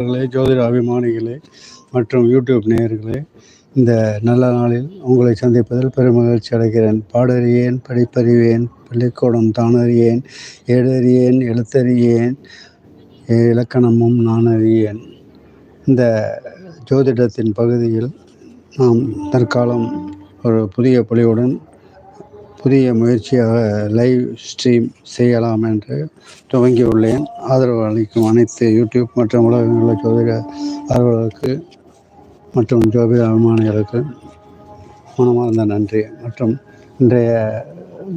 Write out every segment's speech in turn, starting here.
நேர்களே ஜோதிட அபிமானிகளே மற்றும் யூடியூப் நேயர்களே இந்த நல்ல நாளில் உங்களை சந்திப்பதில் பெருமகிழ்ச்சி அடைகிறேன். பாடறியேன் படிப்பறிவேன் பள்ளிக்கூடம் தானறியேன் ஏடறியேன் எழுத்தறியேன் இலக்கணமும் நான் அறியேன் இந்த ஜோதிடத்தின் பகுதியில் நாம் தற்காலம் ஒரு புதிய பொலிவுடன் புதிய முயற்சியாக லைவ் ஸ்ட்ரீம் செய்யலாம் என்று துவங்கியுள்ளேன். ஆதரவு அளிக்கும் அனைத்து யூடியூப் மற்றும் உலகங்களில் ஜோதிட ஆர்வலர்களுக்கு மற்றும் ஜோதிட அபிமானிகளுக்கு மனமார்ந்த நன்றி. மற்றும் இன்றைய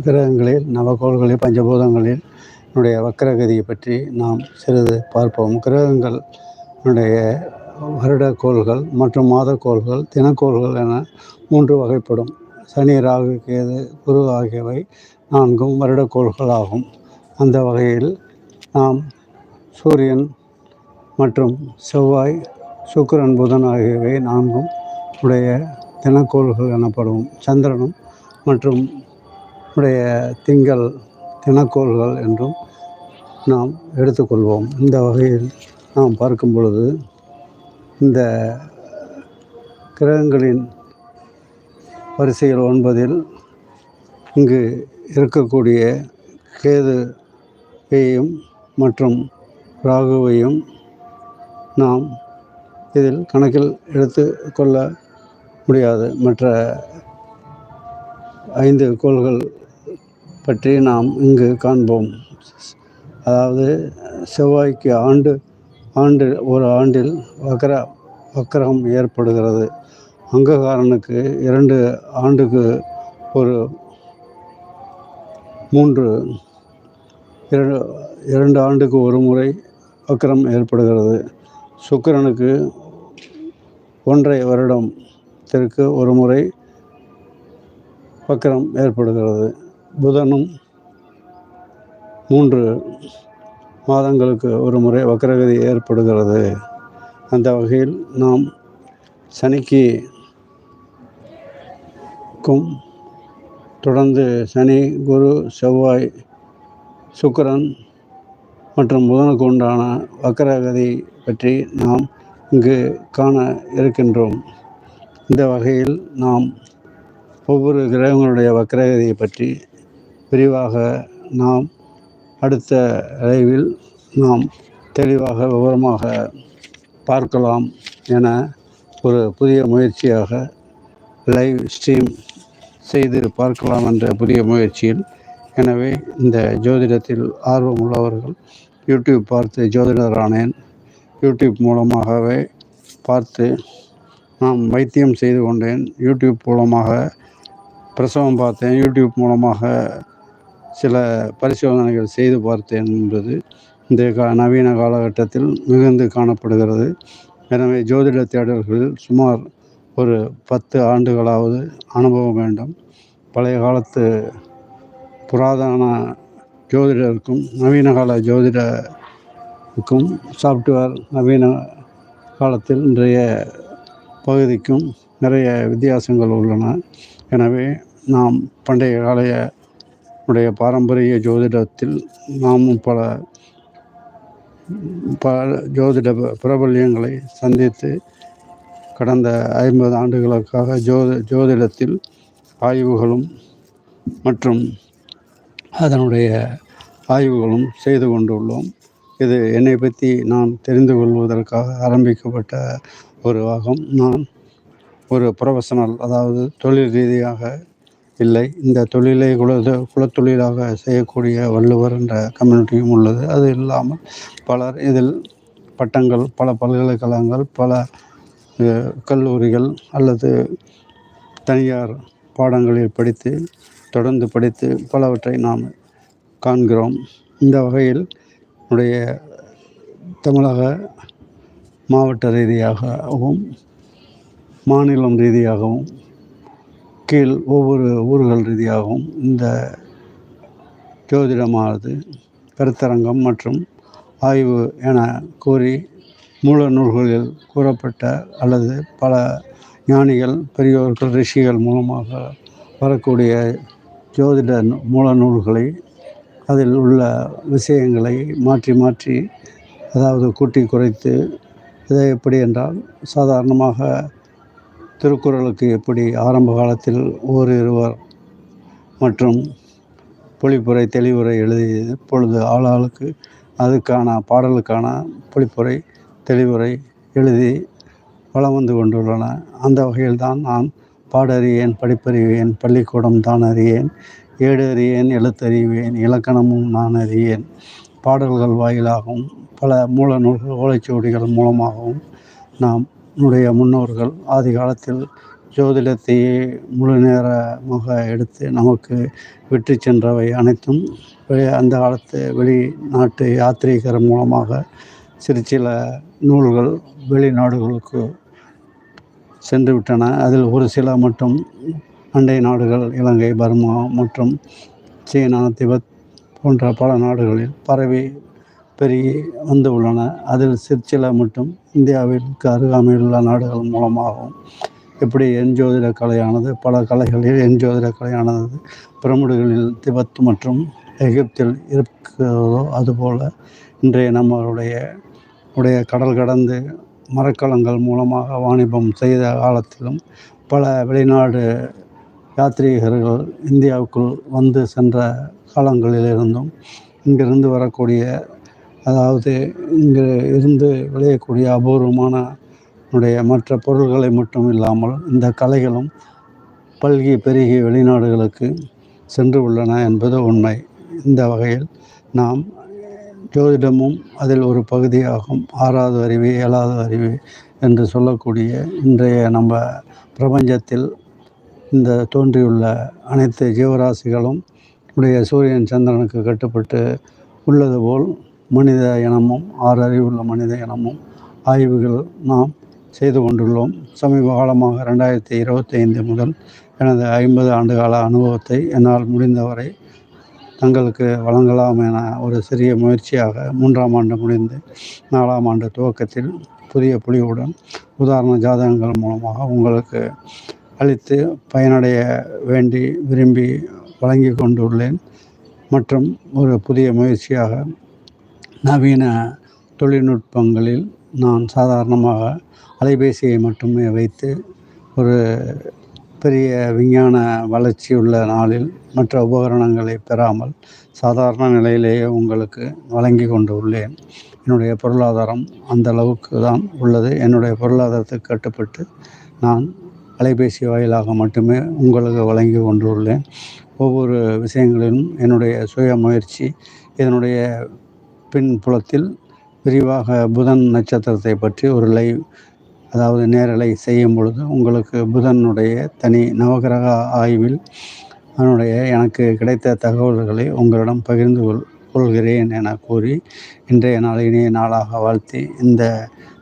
கிரகங்களில் நவகோள்களில் பஞ்சபூதங்களில் என்னுடைய வக்கரகதியை பற்றி நாம் சிறிது பார்ப்போம். கிரகங்கள் என்னுடைய வருடக்கோள்கள் மற்றும் மாதக்கோள்கள் தினக்கோள்கள் என மூன்று வகைப்படும். சனி ராகு கேது குரு ஆகியவை நான்கும் வருடக்கோள்களாகும். அந்த வகையில் நாம் சூரியன் மற்றும் செவ்வாய் சுக்கிரன் புதன் ஆகியவை நான்கும் உடைய தினக்கோள்கள் எனப்படும். சந்திரனும் மற்றும் உடைய திங்கள் தினக்கோள்கள் என்றும் நாம் எடுத்துக்கொள்வோம். இந்த வகையில் நாம் பார்க்கும் பொழுது இந்த கிரகங்களின் வரிசைகள் ஒன்பதில் இங்கு இருக்கக்கூடிய கேதுவையும் மற்றும் ராகுவையும் நாம் இதில் கணக்கில் எடுத்து கொள்ள முடியாது. மற்ற ஐந்து கோள்கள் பற்றி நாம் இங்கு காண்போம். அதாவது செவ்வாய்க்கு ஆண்டு ஆண்டு ஒரு ஆண்டில் வக்கர வக்கரம் ஏற்படுகிறது. அங்ககாரனுக்கு இரண்டு ஆண்டுக்கு ஒரு மூன்று இரண்டு இரண்டு ஆண்டுக்கு ஒரு முறை வக்கரம் ஏற்படுகிறது. சுக்கிரனுக்கு ஒன்றை வருடத்திற்கு ஒரு முறை வக்கரம் ஏற்படுகிறது. புதனும் மூன்று மாதங்களுக்கு ஒரு முறை வக்கரகதி ஏற்படுகிறது. அந்த வகையில் நாம் சனிக்கு இருக்கும். தொடர்ந்து சனி குரு செவ்வாய் சுக்கரன் மற்றும் புதனுக்கு உண்டான வக்கரகதி பற்றி நாம் இங்கு காண இருக்கின்றோம். இந்த வகையில் நாம் ஒவ்வொரு கிரகங்களுடைய வக்கரகதியை பற்றி விரிவாக நாம் அடுத்த லைவில் நாம் தெளிவாக விவரமாக பார்க்கலாம் என ஒரு புதிய முயற்சியாக லைவ் ஸ்ட்ரீம் செய்து பார்க்கலாம் என்ற புதிய முயற்சியில். எனவே இந்த ஜோதிடத்தில் ஆர்வம் உள்ளவர்கள் யூடியூப் பார்த்து ஜோதிடர் ஆனேன் யூடியூப் மூலமாகவே பார்த்து நான் வைத்தியம் செய்து கொண்டேன். யூடியூப் மூலமாக பிரசவம் பார்த்தேன். யூடியூப் மூலமாக சில பரிசோதனைகள் செய்து பார்த்தேன் என்பது இந்த கா நவீன காலகட்டத்தில் மிகுந்து காணப்படுகிறது. எனவே ஜோதிட தேடல்களில் சுமார் ஒரு பத்து ஆண்டுகளாவது அனுபவம் வேண்டும். பழைய காலத்து புராதன ஜோதிடருக்கும் நவீன கால ஜோதிடருக்கும் சாஃப்ட்வேர் நவீன காலத்தில் இன்றைய பகுதிக்கும் நிறைய வித்தியாசங்கள் உள்ளன. எனவே நாம் பண்டைய காலைய உடைய பாரம்பரிய ஜோதிடத்தில் நாமும் பல பல ஜோதிட பிரபல்யங்களை சந்தித்து கடந்த ஐம்பது ஆண்டுகளுக்காக ஜோதி ஜோதிடத்தில் ஆய்வுகளும் மற்றும் அதனுடைய ஆய்வுகளும் செய்து கொண்டுள்ளோம். இது என்னை பற்றி நான் தெரிந்து கொள்வதற்காக ஆரம்பிக்கப்பட்ட ஒரு ஆகம். நான் ஒரு ப்ரொஃபஷனல் அதாவது தொழில் ரீதியாக இல்லை. இந்த தொழிலை குல குலத்தொழிலாக செய்யக்கூடிய வள்ளுவர் என்ற கம்யூனிட்டியும் உள்ளது. அது இல்லாமல் பலர் இதில் பட்டங்கள் பல பல்கலைக்கழகங்கள் பல கல்லூரிகள் அல்லது தனியார் பாடங்களில் படித்து தொடர்ந்து படித்து பலவற்றை நாம் காண்கிறோம். இந்த வகையில் உடைய தமிழக மாவட்ட ரீதியாகவும் மாநிலம் ரீதியாகவும் கீழ் ஒவ்வொரு ஊர்கள் ரீதியாகவும் இந்த ஜோதிடமானது கருத்தரங்கம் மற்றும் ஆய்வு என கூறி மூல நூல்களில் கூறப்பட்ட அல்லது பல ஞானிகள் பெரியோர்கள் ரிஷிகள் மூலமாக வரக்கூடிய ஜோதிட மூல நூல்களை அதில் உள்ள விஷயங்களை மாற்றி மாற்றி அதாவது கூட்டி குறைத்து இதை எப்படி என்றால் சாதாரணமாக திருக்குறளுக்கு எப்படி ஆரம்ப காலத்தில் ஓரிருவர் மற்றும் பொழிப்புரை தெளிவுரை எழுதியது இப்பொழுது ஆளாளுக்கு அதுக்கான பாடலுக்கான பொழிப்புரை தெளிவுரை எழுதி வலம் வந்து கொண்டுள்ளன. அந்த வகையில்தான் நான் பாடறியேன் படிப்பறிவேன் பள்ளிக்கூடம் தான் அறியேன் ஏடு அறியேன் எழுத்தறிவேன் இலக்கணமும் நான் அறியேன். பாடல்கள் வாயிலாகவும் பல மூல நூல்கள் ஓலைச்சுவடிகள் மூலமாகவும் நாம் நம்முடைய முன்னோர்கள் ஆதி காலத்தில் ஜோதிடத்தையே முழு நேரமாக எடுத்து நமக்கு விட்டு சென்றவை அனைத்தும் அந்த காலத்து வெளிநாட்டு யாத்திரிகர் மூலமாக சிறு சில நூல்கள் வெளிநாடுகளுக்கு சென்று விட்டன அதில் ஒரு சில மட்டும் அண்டை நாடுகள் இலங்கை பர்மா மற்றும் சீனா திபெத் போன்ற பல நாடுகளில் பரவி பெருகி வந்து உள்ளன அதில் சிற்சில மட்டும் இந்தியாவிற்கு அருகாமையில் உள்ள நாடுகள் மூலமாகவும் எப்படி எண்ஜோதிட கலையானது பல கலைகளில் எண்ஜோதிட கலையானது பிரமிடுகளில் திபெத் மற்றும் எகிப்தில் இருக்கிறதோ அதுபோல் இன்றைய நம்மளுடைய உடைய கடல் கடந்து மரக்கலங்கள் மூலமாக வாணிபம் செய்த காலத்திலும் பல வெளிநாடு யாத்ரீகர்கள் இந்தியாவுக்குள் வந்து சென்ற காலங்களிலிருந்தும் இங்கிருந்து வரக்கூடிய அதாவது இங்கு இருந்து விளையக்கூடிய அபூர்வமான உடைய மற்ற பொருள்களை மட்டும் இல்லாமல் இந்த கலைகளும் பல்கி பெருகி வெளிநாடுகளுக்கு சென்று உள்ளன என்பது உண்மை. இந்த வகையில் நாம் ஜோதிடமும் அதில் ஒரு பகுதியாகும். ஆறாவது அறிவு ஏழாவது அறிவு என்று சொல்லக்கூடிய இன்றைய நம்ம பிரபஞ்சத்தில் இந்த தோன்றியுள்ள அனைத்து ஜீவராசிகளும் உடைய சூரியன் சந்திரனுக்கு கட்டுப்பட்டு உள்ளது போல் மனித இனமும் ஆறு அறிவுள்ள மனித இனமும் ஆய்வுகள் நாம் செய்து கொண்டுள்ளோம். சமீப காலமாக ரெண்டாயிரத்தி இருபத்தி ஐந்து முதல் எனது ஐம்பது ஆண்டுகால அனுபவத்தை என்னால் முடிந்தவரை தங்களுக்கு வழங்கலாம் என ஒரு சிறிய முயற்சியாக மூன்றாம் ஆண்டு முடிந்து நாலாம் ஆண்டு துவக்கத்தில் புதிய புலியுடன் உதாரண ஜாதகங்கள் மூலமாக உங்களுக்கு அளித்து பயனடைய வேண்டி விரும்பி வழங்கி கொண்டுள்ளேன். மற்றும் ஒரு புதிய முயற்சியாக நவீன தொழில்நுட்பங்களில் நான் சாதாரணமாக அலைபேசியை மட்டுமே வைத்து ஒரு பெரிய விஞ்ஞான வளர்ச்சி உள்ள நாளில் மற்ற உபகரணங்களை பெறாமல் சாதாரண நிலையிலேயே உங்களுக்கு வழங்கி கொண்டு உள்ளேன். என்னுடைய பொருளாதாரம் அந்த அளவுக்கு தான் உள்ளது. என்னுடைய பொருளாதாரத்துக்கு கட்டுப்பட்டு நான் அலைபேசி வாயிலாக மட்டுமே உங்களுக்கு வழங்கி கொண்டுள்ளேன் ஒவ்வொரு விஷயங்களிலும் என்னுடைய சுய முயற்சி இதனுடைய பின்புலத்தில் விரிவாக புதன் நட்சத்திரத்தை பற்றி ஒரு லைவ் அதாவது நேரலை செய்யும் பொழுது உங்களுக்கு புதனுடைய தனி நவகிரக ஆய்வில் அதனுடைய எனக்கு கிடைத்த தகவல்களை உங்களிடம் பகிர்ந்து கொள் கொள்கிறேன் என கூறி இன்றைய நாள் இனிய நாளாக வாழ்த்தி இந்த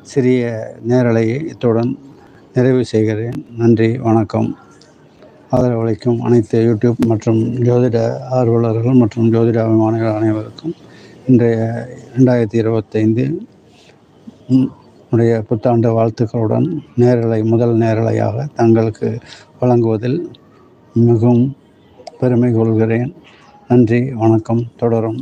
சிறிய நேரலையை இத்துடன் நிறைவு செய்கிறேன். நன்றி வணக்கம். ஆதரவளிக்கும் அனைத்து யூடியூப் மற்றும் ஜோதிட ஆர்வலர்கள் மற்றும் ஜோதிட அபிமானிகள் அனைவருக்கும் இன்றைய ரெண்டாயிரத்தி இருபத்தைந்து உடைய புத்தாண்டு வாழ்த்துக்களுடன் நேரலை முதல் நேரலையாக தங்களுக்கு வழங்குவதில் மிகவும் பெருமை கொள்கிறேன். நன்றி வணக்கம் தொடரும்.